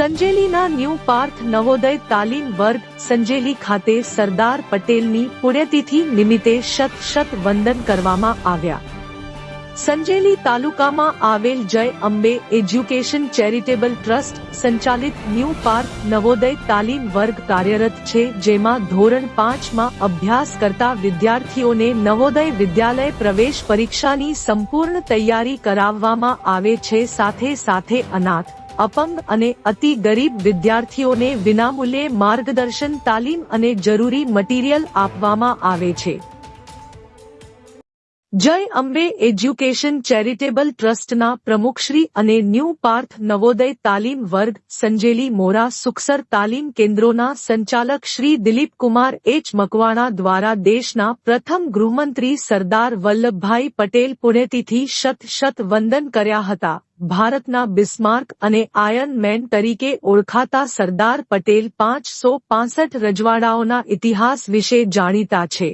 સંજેલીના new Parth Navodaya તાલીમ વર્ગ, સંજેલી ખાતે સરદાર પટેલની પુણ્યતિથિ નિમિત્તે શત શત વંદન કરવામાં આવ્યા. સંજેલી તાલુકામાં આવેલ Jay Ambe education charitable trust, સંચાલિત ન્યૂ પાર્ક નવોદય તાલીમ વર્ગ કાર્યરત છે, જેમાં ધોરણ પાંચમાં અભ્યાસ કરતા વિદ્યાર્થીઓને નવોદય વિદ્યાલય પ્રવેશ પરીક્ષાની સંપૂર્ણ તૈયારી કરાવવામાં આવે છે, સાથે સાથે અનાથ અપંગ અને અતિ ગરીબ વિદ્યાર્થીઓને વિનામૂલ્યે માર્ગદર્શન તાલીમ અને જરૂરી મટીરીયલ આપવામાં આવે છે. જય અંબે એજ્યુકેશન ચેરિટેબલ ટ્રસ્ટના પ્રમુખશ્રી અને ન્યૂ પાર્થ નવોદય તાલીમ વર્ગ, સંજેલી મોરા, સુખસર તાલીમ કેન્દ્રોના સંચાલક શ્રી દિલીપ કુમાર એચ મકવાણા દ્વારા દેશના પ્રથમ ગૃહમંત્રી સરદાર વલ્લભભાઈ પટેલ પુણ્યતિથિ શત શત વંદન કર્યા હતા. ભારતના બિસ્માર્ક અને આયર્ન મેન તરીકે ઓળખાતા સરદાર પટેલ પાંચસો પાંસઠ રજવાડાઓના ઇતિહાસ વિશે જાણીતા છે.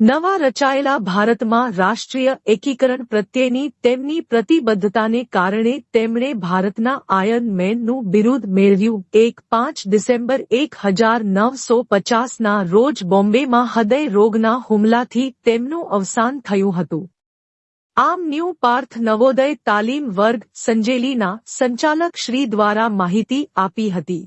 નવા રચાયેલા ભારતમાં રાષ્ટ્રીય એકીકરણ પ્રત્યેની તેમની પ્રતિબદ્ધતાને કારણે તેમણે ભારતના આયર્ન મેનનું બિરુદ મેળવ્યું. એક પાંચ ડિસેમ્બર એક હજાર નવસો પચાસના રોજ બોમ્બેમાં હૃદય રોગના હુમલાથી તેમનું અવસાન થયું હતું. આમ ન્યૂ પાર્થ નવોદય તાલીમ વર્ગ સંજેલીના સંચાલક શ્રી દ્વારા માહિતી આપી હતી.